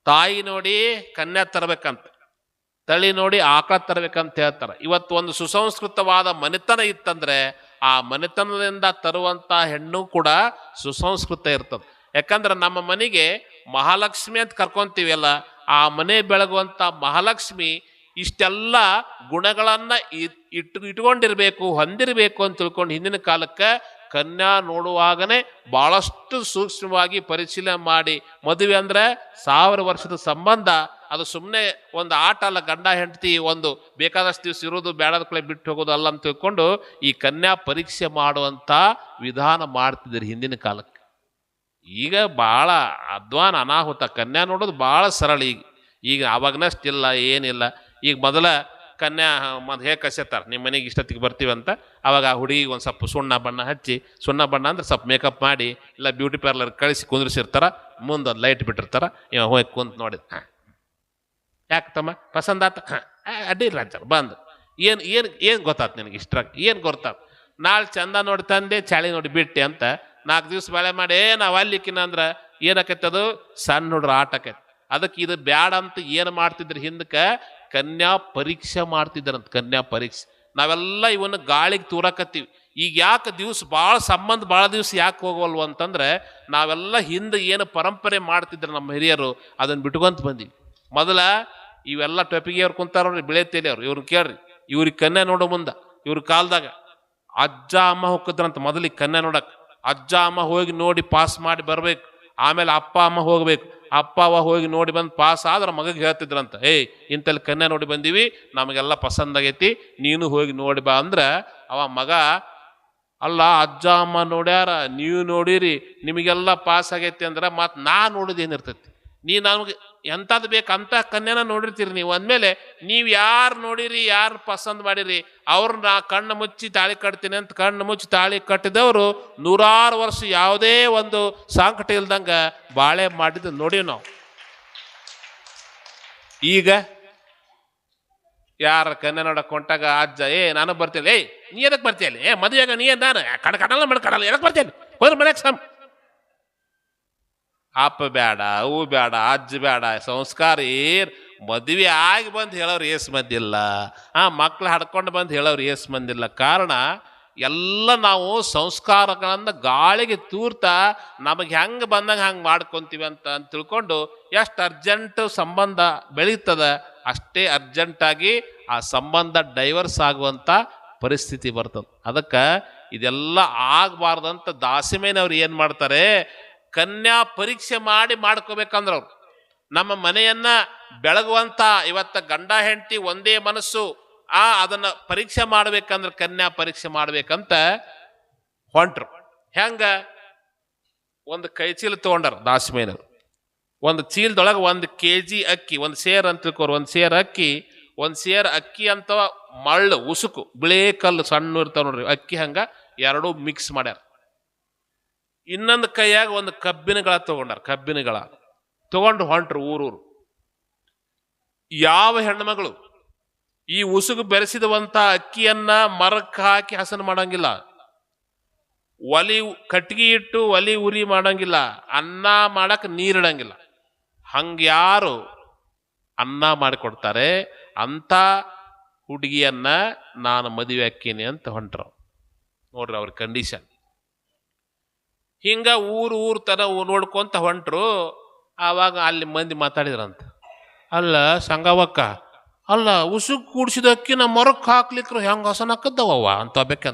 ತಾಯಿ ನೋಡಿ ಕನ್ಯಾ ತರಬೇಕಂತ, ತಳಿ ನೋಡಿ ಆಕಳ ತರಬೇಕಂತ ಹೇಳ್ತಾರೆ. ಇವತ್ತು ಒಂದು ಸುಸಂಸ್ಕೃತವಾದ ಮನೆತನ ಇತ್ತಂದ್ರೆ ಆ ಮನೆತನದಿಂದ ತರುವಂತ ಹೆಣ್ಣು ಕೂಡ ಸುಸಂಸ್ಕೃತ ಇರ್ತದೆ. ಯಾಕಂದ್ರೆ ನಮ್ಮ ಮನೆಗೆ ಮಹಾಲಕ್ಷ್ಮಿ ಅಂತ ಕರ್ಕೊಂತೀವಲ್ಲ, ಆ ಮನೆ ಬೆಳಗುವಂತ ಮಹಾಲಕ್ಷ್ಮಿ ಇಷ್ಟೆಲ್ಲ ಗುಣಗಳನ್ನ ಇಟ್, ಇಟ್ಕೊಂಡಿರ್ಬೇಕು, ಹೊಂದಿರಬೇಕು ಅಂತ ತಿಳ್ಕೊಂಡು ಹಿಂದಿನ ಕಾಲಕ್ಕೆ ಕನ್ಯಾ ನೋಡುವಾಗನೇ ಬಹಳಷ್ಟು ಸೂಕ್ಷ್ಮವಾಗಿ ಪರಿಶೀಲನೆ ಮಾಡಿ. ಮದುವೆ ಅಂದ್ರೆ ಸಾವಿರ ವರ್ಷದ ಸಂಬಂಧ. ಅದು ಸುಮ್ಮನೆ ಒಂದು ಆಟ ಅಲ್ಲ, ಗಂಡ ಹೆಂಡತಿ ಒಂದು ಬೇಕಾದಷ್ಟು ದಿವಸ ಇರೋದು ಬೇಡದ ಕಡೆ ಬಿಟ್ಟು ಹೋಗೋದು ಅಲ್ಲ ಅಂತ ತಿಳ್ಕೊಂಡು ಈ ಕನ್ಯಾ ಪರೀಕ್ಷೆ ಮಾಡುವಂತ ವಿಧಾನ ಮಾಡ್ತಿದ್ರು ಹಿಂದಿನ ಕಾಲಕ್ಕೆ. ಈಗ ಭಾಳ ಅಧ್ವಾನ, ಅನಾಹುತ. ಕನ್ಯಾ ನೋಡೋದು ಭಾಳ ಸರಳ ಈಗ. ಈಗ ಅವಾಗನಷ್ಟಿಲ್ಲ ಏನಿಲ್ಲ. ಈಗ ಮೊದಲ ಕನ್ಯಾ ಮತ್ತು ಹೇಗೆ ಕಸ್ಯತ್ತಾರೆ ನಿಮ್ಮ ಮನೆಗೆ ಇಷ್ಟೊತ್ತಿಗೆ ಬರ್ತೀವಂತ ಅವಾಗ ಆ ಹುಡುಗಿಗೆ ಒಂದು ಸ್ವಲ್ಪ ಸುಣ್ಣ ಬಣ್ಣ ಹಚ್ಚಿ, ಸುಣ್ಣ ಬಣ್ಣ ಅಂದ್ರೆ ಸ್ವಲ್ಪ ಮೇಕಪ್ ಮಾಡಿ, ಇಲ್ಲ ಬ್ಯೂಟಿ ಪಾರ್ಲರ್ ಕಳಿಸಿ ಕುಂದ್ರಿಸಿರ್ತಾರೆ, ಮುಂದೆ ಒಂದು ಲೈಟ್ ಬಿಟ್ಟಿರ್ತಾರೆ. ಇವ ಹೋಗಿ ಕುಂತು ನೋಡಿದ. ಹಾಂ. ಯಾಕೆ ತಮ್ಮ? ಪಸಂದ್ ಆತ? ಹಾಂ. ಅಡ್ಡಿಲ್ಲ ಅಂತಾರೆ, ಬಂದು. ಏನು ಏನು ಏನು ಗೊತ್ತಾತ್ ನಿನಗೆ ಇಷ್ಟ ಏನು ಗೊತ್ತಾತ್? ನಾಳೆ ಚಂದ ನೋಡಿ ತಂದೆ, ಚಾಳಿ ನೋಡಿ ಬಿಟ್ಟೆ ಅಂತ ನಾಲ್ಕು ದಿವ್ಸ ಬಾಳೆ ಮಾಡಿ ನಾವು ಅಲ್ಲಿಕ್ಕಿನ ಅಂದ್ರೆ ಏನಾಕೈತೆ ಅದು? ಸಣ್ಣ ಹುಡ್ರ ಆಟ ಅದಕ್ಕೆ ಇದು ಬ್ಯಾಡ ಅಂತ ಏನು ಮಾಡ್ತಿದ್ರು ಹಿಂದಕ್ಕೆ? ಕನ್ಯಾ ಪರೀಕ್ಷೆ ಮಾಡ್ತಿದ್ದಾರಂತ, ಕನ್ಯಾ ಪರೀಕ್ಷೆ. ನಾವೆಲ್ಲ ಇವನ್ನ ಗಾಳಿಗೆ ತೂರಕತ್ತೀವಿ. ಈಗ ಯಾಕೆ ದಿವ್ಸ ಭಾಳ ಸಂಬಂಧ ಭಾಳ ದಿವ್ಸ ಯಾಕೆ ಹೋಗೋಲ್ವ ಅಂತಂದ್ರೆ, ನಾವೆಲ್ಲ ಹಿಂದೆ ಏನು ಪರಂಪರೆ ಮಾಡ್ತಿದ್ರು ನಮ್ಮ ಹಿರಿಯರು ಅದನ್ನ ಬಿಟ್ಕೊಂತ ಬಂದಿವಿ. ಮೊದಲ ಇವೆಲ್ಲ ಟೊಪಿಗೆ ಅವ್ರು ಕುಂತಾರ ನೋಡ್ರಿ ಬಿಳೆ ತೇಲಿ ಅವ್ರು ಇವ್ರನ್ನ ಕೇಳ್ರಿ, ಇವ್ರಿಗೆ ಕನ್ಯಾ ನೋಡೋ ಮುಂದೆ, ಇವ್ರ ಕಾಲದಾಗ, ಅಜ್ಜ, ಅಮ್ಮ ಹೋಗಿದ್ರಂತ ಮೊದಲಿಗೆ ಕನ್ಯಾ ನೋಡಕ್ಕೆ ಅಜ್ಜ, ಅಮ್ಮ ಹೋಗಿ ನೋಡಿ ಪಾಸ್ ಮಾಡಿ ಬರ್ಬೇಕು. ಆಮೇಲೆ ಅಪ್ಪ, ಅಮ್ಮ ಹೋಗ್ಬೇಕು. ಅಪ್ಪ ಅವ ಹೋಗಿ ನೋಡಿ ಬಂದು ಪಾಸ್ ಆದ್ರೆ ಮಗಗೆ ಹೇಳ್ತಿದ್ರಂತ, ಏಯ್, ಇಂತಲ್ಲಿ ಕನ್ಯಾ ನೋಡಿ ಬಂದೀವಿ, ನಮಗೆಲ್ಲ ಪಸಂದ್ ಆಗೈತಿ, ನೀನು ಹೋಗಿ ನೋಡಿ ಬಾ. ಅಂದ್ರೆ ಅವ ಮಗ, ಅಲ್ಲ, ಅಜ್ಜ, ಅಮ್ಮ ನೋಡ್ಯಾರ, ನೀವು ನೋಡಿರಿ, ನಿಮಗೆಲ್ಲ ಪಾಸ್ ಆಗೈತಿ ಅಂದ್ರೆ ಮತ್ತೆ ನಾ ನೋಡಿದ ಏನಿರ್ತೈತಿ ನೀ ನಮಗೆ ಎಂಥದ್ದು ಬೇಕು ಅಂತ ಕನ್ಯನ ನೋಡಿರ್ತೀರಿ ನೀವು. ಅಂದಮೇಲೆ ನೀವು ಯಾರು ನೋಡಿರಿ, ಯಾರು ಪಸಂದ್ ಮಾಡಿರಿ ಅವ್ರನ್ನ ಕಣ್ಣು ಮುಚ್ಚಿ ತಾಳಿ ಕಟ್ತೀನಿ ಅಂತ ಕಣ್ಣು ಮುಚ್ಚಿ ತಾಳಿ ಕಟ್ಟಿದವರು ನೂರಾರು ವರ್ಷ ಯಾವುದೇ ಒಂದು ಸಂಕಟ ಇಲ್ದಂಗೆ ಬಾಳೆ ಮಾಡಿದ್ದು ನೋಡಿವಿ ನಾವು. ಈಗ ಯಾರ ಕನ್ಯಾ ನೋಡಕ್ ಹೊಂಟಾಗ ಅಜ್ಜ, ಏ, ನಾನು ಬರ್ತೇನೆ. ಏಯ್, ನೀ ಏನಕ್ಕೆ ಬರ್ತೀಯಲ್ಲ ಏ ಮದುವೆಗ ನೀ ಏನ್ ನಾನು? ಕಡ ಕಡಲ್ಲ ಮಾಡಿ ಬರ್ತೇನೆ ಬರ್ತೀನಿ ಹೋದ್ರೆ ಮನೆಗೆ ಸಮ್. ಅಪ್ಪ ಬೇಡ, ಅವು ಬೇಡ, ಅಜ್ಜ ಬೇಡ, ಸಂಸ್ಕಾರ ಏರ್ ಮದುವೆ ಆಗಿ ಬಂದು ಹೇಳೋರು ಏಸ್ ಮಂದಿಲ್ಲ. ಆ ಮಕ್ಳು ಹಡ್ಕೊಂಡು ಬಂದು ಹೇಳೋರು ಏಸ್ ಮಂದಿಲ್ಲ. ಕಾರಣ ಎಲ್ಲ ನಾವು ಸಂಸ್ಕಾರಗಳನ್ನು ಗಾಳಿಗೆ ತೂರ್ತಾ ನಮಗೆ ಹೆಂಗೆ ಬಂದಂಗೆ ಹಂಗೆ ಮಾಡ್ಕೊತೀವಿ ಅಂತ ಅಂತ ತಿಳ್ಕೊಂಡು ಎಷ್ಟು ಅರ್ಜೆಂಟ್ ಸಂಬಂಧ ಬೆಳೀತದ ಅಷ್ಟೇ ಅರ್ಜೆಂಟಾಗಿ ಆ ಸಂಬಂಧ ಡೈವರ್ಸ್ ಆಗುವಂಥ ಪರಿಸ್ಥಿತಿ ಬರ್ತದೆ. ಅದಕ್ಕೆ ಇದೆಲ್ಲ ಆಗಬಾರ್ದಂತ ದಾಸಿಮೇನವ್ರು ಏನು ಮಾಡ್ತಾರೆ ಕನ್ಯಾ ಪರೀಕ್ಷೆ ಮಾಡಿ ಮಾಡ್ಕೋಬೇಕಂದ್ರ ಅವ್ರು ನಮ್ಮ ಮನೆಯನ್ನ ಬೆಳಗುವಂತ ಇವತ್ತ ಗಂಡ ಹೆಂಡತಿ ಒಂದೇ ಮನಸ್ಸು, ಆ ಅದನ್ನ ಪರೀಕ್ಷೆ ಮಾಡ್ಬೇಕಂದ್ರೆ ಕನ್ಯಾ ಪರೀಕ್ಷೆ ಮಾಡ್ಬೇಕಂತ ಹೊಂಟ್ರು. ಹೆಂಗ? ಒಂದು ಕೈ ಚೀಲ ತಗೊಂಡಾರ ದಾಸಮೇನರು ಒಂದು ಚೀಲದೊಳಗೆ ಒಂದು ಕೆ ಜಿ ಅಕ್ಕಿ, ಒಂದು ಸೇರ್ ಅಂತ ತಿಳ್ಕೊರು, ಒಂದು ಸೇರ್ ಅಕ್ಕಿ, ಒಂದು ಸೇರ್ ಅಕ್ಕಿ ಅಂತ ಮಳ್ಳು, ಉಸುಕು, ಬಿಳೇ ಕಲ್ಲು ಸಣ್ಣ ಇರ್ತಾವ ನೋಡ್ರಿ, ಅಕ್ಕಿ ಹಂಗ ಎರಡೂ ಮಿಕ್ಸ್ ಮಾಡ್ಯಾರ. ಇನ್ನೊಂದು ಕೈಯಾಗ ಒಂದು ಕಬ್ಬಿನಗಳ ತಗೊಂಡಾರ, ಕಬ್ಬಿನಗಳ. ತಗೊಂಡು ಹೊಂಟ್ರು ಊರೂರು. ಯಾವ ಹೆಣ್ಮಗಳು ಈ ಉಸುಗು ಬೆರೆಸಿದವಂತ ಅಕ್ಕಿಯನ್ನ ಮರಕ್ಕೆ ಹಾಕಿ ಹಸನು ಮಾಡಂಗಿಲ್ಲ. ಒಲಿ ಕಟ್ಗಿ ಇಟ್ಟು ಒಲಿ ಉರಿ ಮಾಡಂಗಿಲ್ಲ. ಅನ್ನ ಮಾಡಕ್ ನೀರಿಡಂಗಿಲ್ಲ. ಹಂಗ್ಯಾರು ಅನ್ನ ಮಾಡಿಕೊಡ್ತಾರೆ? ಅಂತ ಹುಡುಗಿಯನ್ನ ನಾನು ಮದುವೆ ಹಾಕೀನಿ ಅಂತ ಹೊಂಟ್ರು. ನೋಡ್ರಿ ಅವ್ರ ಕಂಡೀಷನ್ ಹಿಂಗ ಊರು ಊರು ತರ ನೋಡ್ಕೊಂತ ಹೊಂಟ್ರು, ಆವಾಗ ಅಲ್ಲಿ ಮಂದಿ ಮಾತಾಡಿದ್ರಂತ. ಅಲ್ಲ ಸಂಗವಕ್ಕ, ಅಲ್ಲ ಉಸುಕ್ ಕೂಡ್ಸಿದ ಅಕ್ಕಿ ನಾ ಮರಕ್ಕೆ ಹಾಕ್ಲಿಕ್ರು ಹೆಂಗೆ ಹಸನ ಅಂತ ಒಬ್ಬಕ್ಕೆ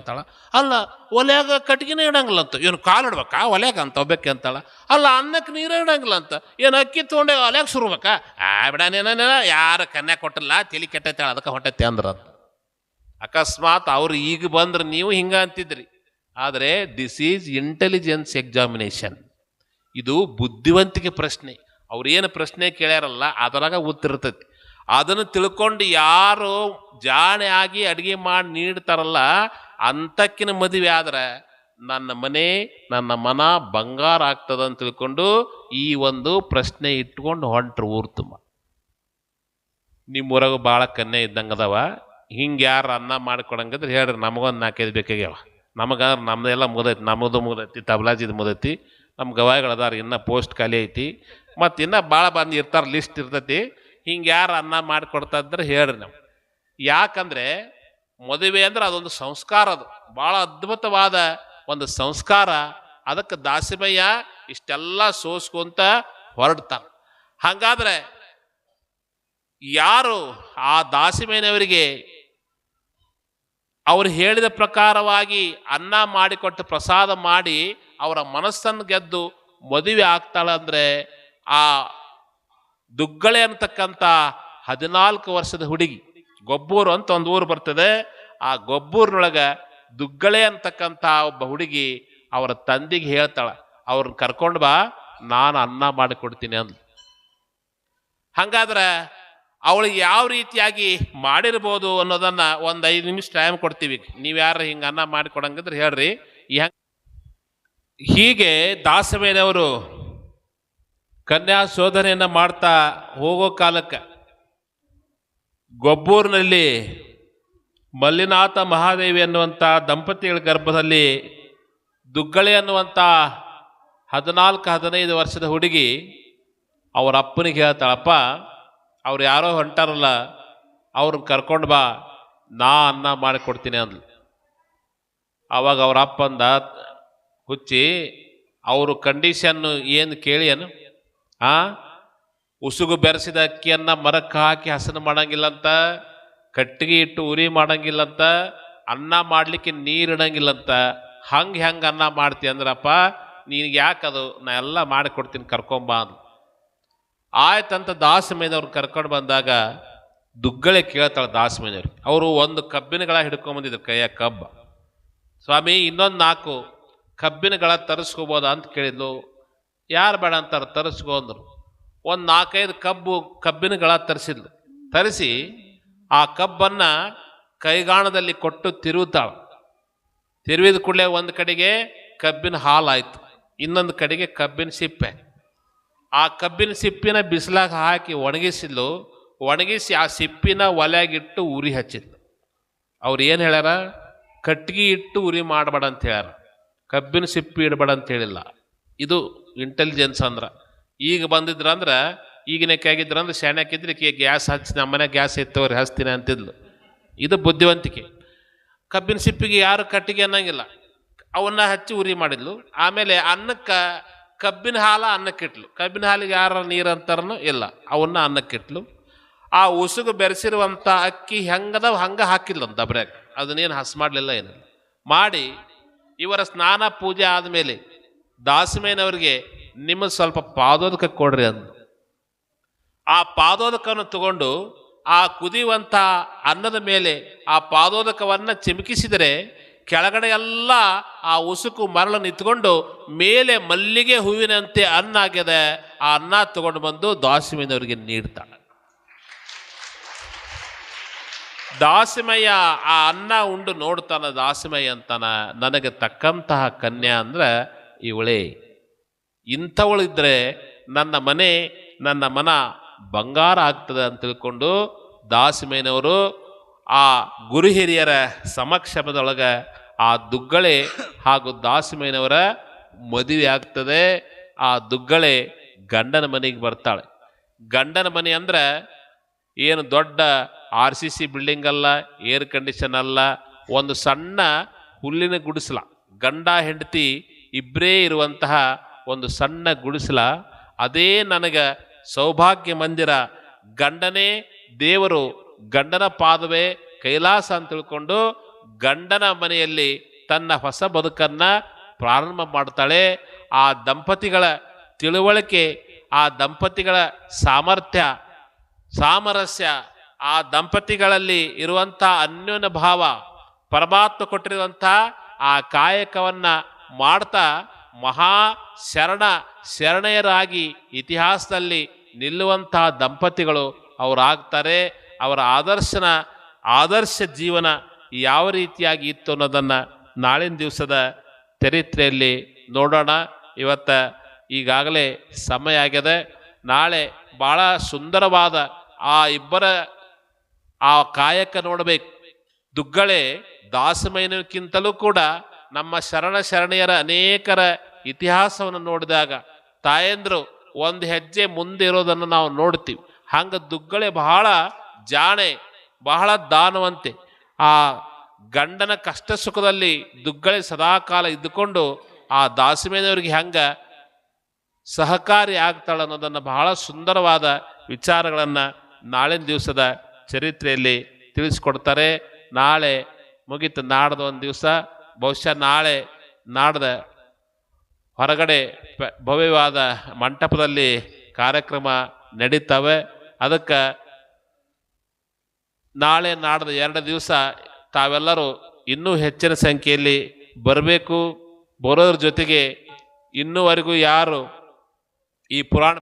ಅಲ್ಲ ಒಲೆಯಾಗ ಕಟ್ಗಿನೇ ಇಡಂಗಿಲ್ಲ ಅಂತ ಏನು ಕಾಲು ಇಡ್ಬೇಕಾ ಒಲೆಯಾಗ ಅಂತ ಒಬ್ಬಕ್ಕೆ ಅಂತಾಳ. ಅಲ್ಲ ಅನ್ನಕ್ಕೆ ನೀರೇ ಇಡಂಗಿಲ್ಲ ಅಂತ ಏನು ಅಕ್ಕಿ ತೊಗೊಂಡೆ ಒಲೆಯಾಗ ಸುರ್ಬೇಕಾ? ಆ ಬಿಡ ನೀನ ಯಾರು ಕನ್ಯಾ ಕೊಟ್ಟಲ್ಲ, ತಲೆ ಕೆಟ್ಟೈತೆ ಅದಕ್ಕೆ ಹೊಟ್ಟೈತೆ ಅಂದ್ರ ಅಕಸ್ಮಾತ್ ಅವ್ರು ಈಗ ಬಂದ್ರೆ ನೀವು ಹಿಂಗ ಅಂತಿದ್ರಿ. ಆದರೆ ದಿಸ್ ಈಸ್ ಇಂಟೆಲಿಜೆನ್ಸ್ ಎಕ್ಸಾಮಿನೇಷನ್ ಇದು ಬುದ್ಧಿವಂತಿಕೆ ಪ್ರಶ್ನೆ. ಅವ್ರೇನು ಪ್ರಶ್ನೆ ಕೇಳ್ಯಾರಲ್ಲ, ಅದರಾಗ ಉತ್ತರ ಇರ್ತೈತಿ. ಅದನ್ನು ತಿಳ್ಕೊಂಡು ಯಾರು ಜಾಣೆ ಆಗಿ ಅಡುಗೆ ಮಾಡಿ ನೀಡ್ತಾರಲ್ಲ, ಅಂತಕ್ಕಿನ ಮದುವೆ ಆದ್ರೆ ನನ್ನ ಮನೆ, ನನ್ನ ಮನ ಬಂಗಾರ ಆಗ್ತದ ಅಂತ ತಿಳ್ಕೊಂಡು ಈ ಒಂದು ಪ್ರಶ್ನೆ ಇಟ್ಕೊಂಡು ಹೊಂಟ್ರು ಊರು ತುಂಬ. ನಿಮ್ಮೂರಾಗ ಭಾಳ ಕನ್ಯೆ ಇದ್ದಂಗೆ ಅದಾವ. ಹಿಂಗೆ ಯಾರು ಅನ್ನ ಮಾಡ್ಕೊಡಂಗಿದ್ರೆ ಹೇಳ್ರಿ, ನಮಗೊಂದು ನಾಲ್ಕೈದು ಬೇಕಾಗ್ಯಾವ. ನಮಗೆ ನಮ್ಮದೆಲ್ಲ ಮುಗ್ದೈತಿ ನಮ್ಮದು ಮುಗ್ದೈತಿ, ತಬಲಾಜಿದು ಮುಗ್ದೈತಿ ನಮ್ಮ ಗವಾಯಿಗಳದಾರ ಇನ್ನೂ ಪೋಸ್ಟ್ ಖಾಲಿ ಐತಿ. ಮತ್ತು ಇನ್ನೂ ಭಾಳ ಬಂದು ಇರ್ತಾರೆ ಲಿಸ್ಟ್ ಇರ್ತೈತಿ. ಹಿಂಗೆ ಯಾರು ಅನ್ನ ಮಾಡಿಕೊಡ್ತಾ ಇದ್ರೆ ಹೇಳ್ರಿ ನಾವು. ಯಾಕಂದರೆ ಮದುವೆ ಅಂದ್ರೆ ಅದೊಂದು ಸಂಸ್ಕಾರ ಅದು. ಭಾಳ ಅದ್ಭುತವಾದ ಒಂದು ಸಂಸ್ಕಾರ. ಅದಕ್ಕೆ ದಾಸಿಮಯ್ಯ ಇಷ್ಟೆಲ್ಲ ಸೋಸ್ಕೊಂತ ಹೊರಡ್ತಾನೆ ಹಾಗಾದ್ರೆ ಯಾರು ಆ ದಾಸಿಮಯ್ಯನವರಿಗೆ ಅವರು ಹೇಳಿದ ಪ್ರಕಾರವಾಗಿ ಅನ್ನ ಮಾಡಿಕೊಟ್ಟು ಪ್ರಸಾದ ಮಾಡಿ ಅವರ ಮನಸ್ಸನ್ನು ಗೆದ್ದು ಮದುವೆ ಆಗ್ತಾಳೆ ಅಂದರೆ ಆ ದುಗ್ಗಳೆ ಅಂತಕ್ಕಂಥ ಹದಿನಾಲ್ಕು ವರ್ಷದ ಹುಡುಗಿ, ಗೊಬ್ಬೂರು ಅಂತ ಒಂದು ಊರು ಬರ್ತದೆ. ಆ ಗೊಬ್ಬೂರಿನೊಳಗ ದುಗ್ಗಳೆ ಅಂತಕ್ಕಂಥ ಒಬ್ಬ ಹುಡುಗಿ ಅವರ ತಂದೆಗೆ ಹೇಳ್ತಾಳೆ, ಅವ್ರನ್ನ ಕರ್ಕೊಂಡು ಬಾ, ನಾನು ಅನ್ನ ಮಾಡಿಕೊಡ್ತೀನಿ ಅಂದ್ಲು. ಹಂಗಾದ್ರೆ ಅವಳಿಗೆ ಯಾವ ರೀತಿಯಾಗಿ ಮಾಡಿರ್ಬೋದು ಅನ್ನೋದನ್ನ ಒಂದು ಐದು ನಿಮಿಷ ಟೈಮ್ ಕೊಡ್ತೀವಿ. ನೀವು ಯಾರು ಹಿಂಗೆ ಅನ್ನ ಮಾಡಿಕೊಡಂಗಿದ್ರೆ ಹೇಳ್ರಿ. ಹೀಗೆ ದಾಸವೇನವರು ಕನ್ಯಾ ಶೋಧನೆಯನ್ನ ಮಾಡ್ತಾ ಹೋಗೋ ಕಾಲಕ್ಕೆ ಗೊಬ್ಬೂರಿನಲ್ಲಿ ಮಲ್ಲಿನಾಥ ಮಹಾದೇವಿ ಅನ್ನುವಂಥ ದಂಪತಿಗಳ ಗರ್ಭದಲ್ಲಿ ದುಗ್ಗಳೆ ಅನ್ನುವಂಥ ಹದಿನಾಲ್ಕು, ಹದಿನೈದು ವರ್ಷದ ಹುಡುಗಿ ಅವರ ಅಪ್ಪನಿಗೆ ಹೇಳ್ತಾಳಪ್ಪ ಅವ್ರು ಯಾರೋ ಹೊಂಟಾರಲ್ಲ, ಅವ್ರನ್ನ ಕರ್ಕೊಂಡು ಬಾ, ನಾ ಅನ್ನ ಮಾಡಿಕೊಡ್ತೀನಿ ಅಂದ್ಲು. ಅವಾಗ ಅವ್ರ ಅಪ್ಪಂದ ಹುಚ್ಚಿ, ಅವರು ಕಂಡೀಷನ್ನು ಏನು ಕೇಳಿ ಏನು? ಆ? ಉಸುಗು ಬೆರೆಸಿದ ಅಕ್ಕಿಯನ್ನ ಮರಕ್ಕೆ ಹಾಕಿ ಹಸನು ಮಾಡಂಗಿಲ್ಲಂತ, ಕಟ್ಟಿಗೆ ಇಟ್ಟು ಉರಿ ಮಾಡಂಗಿಲ್ಲಂತ, ಅನ್ನ ಮಾಡ್ಲಿಕ್ಕೆ ನೀರು ಇಡಂಗಿಲ್ಲಂತ, ಹಂಗೆ ಹೆಂಗೆ ಅನ್ನ ಮಾಡ್ತೀಯ ಅಂದ್ರಪ್ಪ ನೀನು ಯಾಕದು ನಾ ಎಲ್ಲ ಮಾಡಿಕೊಡ್ತೀನಿ ಕರ್ಕೊಂಬಾ ಅಂದ್ಲು. ಆಯ್ತಂತ ದಾಸಮೇನವ್ರು ಕರ್ಕೊಂಡು ಬಂದಾಗ ದುಗ್ಗಳೆ ಕೇಳ್ತಾಳೆ ದಾಸಮೇನವ್ರು ಅವರು ಒಂದು ಕಬ್ಬಿನಗಳ ಹಿಡ್ಕೊಂಬಂದಿದ್ರು ಕೈಯ ಕಬ್ಬ. ಸ್ವಾಮಿ, ಇನ್ನೊಂದು ನಾಲ್ಕು ಕಬ್ಬಿನಗಳ ತರಿಸ್ಕೋಬೋದಾ ಅಂತ ಕೇಳಿದ್ಲು. ಯಾರು ಬೇಡ ಅಂತಾರೆ, ತರಿಸ್ಕೊ ಅಂದರು. ಒಂದು ನಾಲ್ಕೈದು ಕಬ್ಬು ಕಬ್ಬಿನಗಳ ತರಿಸಿದ್ಲು. ತರಿಸಿ ಆ ಕಬ್ಬನ್ನು ಕೈಗಾಣದಲ್ಲಿ ಕೊಟ್ಟು ತಿರುವುತ್ತಾಳೆ ತಿರುವಿದ ಕೂಡಲೇ ಒಂದು ಕಡೆಗೆ ಕಬ್ಬಿನ ಹಾಲಾಯಿತು ಇನ್ನೊಂದು ಕಡೆಗೆ ಕಬ್ಬಿನ ಸಿಪ್ಪೆ. ಆ ಕಬ್ಬಿನ ಸಿಪ್ಪಿನ ಬಿಸಿಲಾಗ ಹಾಕಿ ಒಣಗಿಸಿದ್ಲು, ಒಣಗಿಸಿ ಆ ಸಿಪ್ಪಿನ ಒಲೆಯಾಗಿಟ್ಟು ಉರಿ ಹಚ್ಚಿದ್ಲು. ಅವ್ರು ಏನು ಹೇಳ್ಯಾರ? ಕಟ್ಟಿಗೆ ಇಟ್ಟು ಉರಿ ಮಾಡಬೇಡ ಅಂತ ಹೇಳ್ಯಾರ. ಕಬ್ಬಿನ ಸಿಪ್ಪಿ ಇಡಬೇಡ ಅಂತ ಹೇಳಿಲ್ಲ. ಇದು ಇಂಟೆಲಿಜೆನ್ಸ್ ಅಂದ್ರೆ. ಈಗ ಬಂದಿದ್ರಂದ್ರೆ ಈಗಿನ ಆಗಿದ್ರಂದ್ರೆ ಶಾಣ್ಯಾಕಿದ್ರೆ ಕೇ ಗ್ಯಾಸ್ ಹಚ್ಚಿ ನಮ್ಮನೆ ಗ್ಯಾಸ್ ಇತ್ತವ್ರಿ ಹಚ್ತೀನಿ ಅಂತಿದ್ಲು. ಇದು ಬುದ್ಧಿವಂತಿಕೆ. ಕಬ್ಬಿನ ಸಿಪ್ಪಿಗೆ ಯಾರು ಕಟ್ಟಿಗೆ ಅನ್ನಂಗಿಲ್ಲ. ಅವನ್ನ ಹಚ್ಚಿ ಉರಿ ಮಾಡಿದ್ಲು. ಆಮೇಲೆ ಅನ್ನಕ್ಕೆ ಕಬ್ಬಿನ ಹಾಲ ಅನ್ನಕ್ಕಿಟ್ಲು. ಕಬ್ಬಿನ ಹಾಲಿಗೆ ಯಾರ ನೀರು ಅಂತಾರನು? ಇಲ್ಲ. ಅವನ್ನ ಅನ್ನಕ್ಕಿಟ್ಲು. ಆ ಉಸುಗು ಬೆರೆಸಿರುವಂಥ ಅಕ್ಕಿ ಹೆಂಗದ ಹಂಗ ಹಾಕಿಲ್ಲ ದಬ್ರ್ಯಾಗ ಅದನ್ನೇನು ಹಸ್ ಮಾಡಲಿಲ್ಲ ಏನಿಲ್ಲ. ಮಾಡಿ ಇವರ ಸ್ನಾನ ಪೂಜೆ ಆದಮೇಲೆ ದಾಸಮೇನವರಿಗೆ ನಿಮ್ಮ ಸ್ವಲ್ಪ ಪಾದೋದಕ ಕೊಡ್ರಿ ಅಂದು ಆ ಪಾದೋದಕವನ್ನು ತಗೊಂಡು ಆ ಕುದಿಯುವಂಥ ಅನ್ನದ ಮೇಲೆ ಆ ಪಾದೋದಕವನ್ನು ಚಿಮುಕಿಸಿದರೆ ಕೆಳಗಡೆ ಎಲ್ಲ ಆ ಉಸುಕು ಮರಳು ನಿಂತ್ಕೊಂಡು ಮೇಲೆ ಮಲ್ಲಿಗೆ ಹೂವಿನಂತೆ ಅನ್ನ ಆಗಿದೆ ಆ ಅನ್ನ ತಗೊಂಡು ಬಂದು ದಾಸಿಮಯ್ಯನವರಿಗೆ ನೀಡ್ತಾಳೆ. ದಾಸಿಮಯ್ಯ ಆ ಅನ್ನ ಉಂಡು ನೋಡ್ತಾನೆ ದಾಸಿಮಯ್ಯ ಅಂತಾನ, ನನಗೆ ತಕ್ಕಂತಹ ಕನ್ಯಾ ಅಂದ್ರೆ ಇವಳೇ. ಇಂಥವಳಿದ್ರೆ ನನ್ನ ಮನೆ, ನನ್ನ ಮನ ಬಂಗಾರ ಆಗ್ತದೆ ಅಂತ ತಿಳ್ಕೊಂಡು ದಾಸಿಮಯ್ಯನವರು ಆ ಗುರು ಹಿರಿಯರ ಸಮಕ್ಷಮದೊಳಗೆ ಆ ದುಗ್ಗಳೆ ಹಾಗೂ ದಾಸಿಮಯ್ಯನವರ ಮದುವೆ ಆಗ್ತದೆ. ಆ ದುಗ್ಗಳೆ ಗಂಡನ ಮನೆಗೆ ಬರ್ತಾಳೆ. ಗಂಡನ ಮನೆ ಅಂದ್ರೆ ಏನು ದೊಡ್ಡ ಆರ್ ಸಿ ಸಿ ಬಿಲ್ಡಿಂಗ್ ಅಲ್ಲ ಏರ್ ಕಂಡೀಷನ್ ಅಲ್ಲ, ಒಂದು ಸಣ್ಣ ಹುಲ್ಲಿನ ಗುಡಿಸಲ. ಗಂಡ, ಹೆಂಡತಿ ಇಬ್ಬರೇ ಇರುವಂತಹ ಒಂದು ಸಣ್ಣ ಗುಡಿಸಲ. ಅದೇ ನನಗೆ ಸೌಭಾಗ್ಯ ಮಂದಿರ. ಗಂಡನೇ ದೇವರು ಗಂಡನ ಪಾದವೇ ಕೈಲಾಸ ಅಂತ ತಿಳ್ಕೊಂಡು ಗಂಡನ ಮನೆಯಲ್ಲಿ ತನ್ನ ಹೊಸ ಬದುಕನ್ನ ಪ್ರಾರಂಭ ಮಾಡ್ತಾಳೆ. ಆ ದಂಪತಿಗಳ ತಿಳುವಳಿಕೆ, ಆ ದಂಪತಿಗಳ ಸಾಮರ್ಥ್ಯ, ಸಾಮರಸ್ಯ, ಆ ದಂಪತಿಗಳಲ್ಲಿ ಇರುವಂಥ ಅನ್ಯೋನ್ಯ ಭಾವ, ಪರಮಾತ್ಮ ಕೊಟ್ಟಿರುವಂಥ ಆ ಕಾಯಕವನ್ನು ಮಾಡ್ತಾ ಮಹಾ ಶರಣ ಶರಣೆಯರಾಗಿ ಇತಿಹಾಸದಲ್ಲಿ ನಿಲ್ಲುವಂತಹ ದಂಪತಿಗಳು ಅವರಾಗ್ತಾರೆ. ಅವರ ಆದರ್ಶನ, ಆದರ್ಶ ಜೀವನ ಯಾವ ರೀತಿಯಾಗಿ ಇತ್ತು ಅನ್ನೋದನ್ನು ನಾಳಿನ ದಿವಸದ ಚರಿತ್ರೆಯಲ್ಲಿ ನೋಡೋಣ. ಇವತ್ತ ಈಗಾಗಲೇ ಸಮಯ ಆಗಿದೆ. ನಾಳೆ ಭಾಳ ಸುಂದರವಾದ ಆ ಇಬ್ಬರ, ಆ ಕಾಯಕ ನೋಡಬೇಕು. ದುಗ್ಗಳೆ ದಾಸಮಯನಕ್ಕಿಂತಲೂ ಕೂಡ ನಮ್ಮ ಶರಣ ಶರಣೆಯರ ಅನೇಕರ ಇತಿಹಾಸವನ್ನು ನೋಡಿದಾಗ ತಾಯಂದ್ರು ಒಂದು ಹೆಜ್ಜೆ ಮುಂದೆ ಇರೋದನ್ನು ನಾವು ನೋಡ್ತೀವಿ. ಹಂಗೆ ದುಗ್ಗಳೆ ಬಹಳ ಜಾಣೆ ಬಹಳ ದಾನವಂತೆ. ಆ ಗಂಡನ ಕಷ್ಟ ಸುಖದಲ್ಲಿ ದುಗ್ಗಳೆ ಸದಾಕಾಲ ಇದ್ದುಕೊಂಡು ಆ ದಾಸಿಮೇನವರಿಗೆ ಹೆಂಗೆ ಸಹಕಾರಿ ಆಗ್ತಾಳೆ ಅನ್ನೋದನ್ನು ಬಹಳ ಸುಂದರವಾದ ವಿಚಾರಗಳನ್ನು ನಾಳಿನ ದಿವಸದ ಚರಿತ್ರೆಯಲ್ಲಿ ತಿಳಿಸ್ಕೊಡ್ತಾರೆ. ನಾಳೆ ಮುಗೀತು ನಾಡ್ದ ಒಂದು ದಿವಸ. ಬಹುಶಃ ನಾಳೆ ನಾಡ್ದ ಹೊರಗಡೆ ಭವ್ಯವಾದ ಮಂಟಪದಲ್ಲಿ ಕಾರ್ಯಕ್ರಮ ನಡೀತವೆ. ಅದಕ್ಕೆ ನಾಳೆ ನಾಡದ ಎರಡು ದಿವಸ ತಾವೆಲ್ಲರೂ ಇನ್ನೂ ಹೆಚ್ಚಿನ ಸಂಖ್ಯೆಯಲ್ಲಿ ಬರಬೇಕು. ಬರೋದ್ರ ಜೊತೆಗೆ ಇನ್ನೂವರೆಗೂ ಯಾರು ಈ ಪುರಾಣ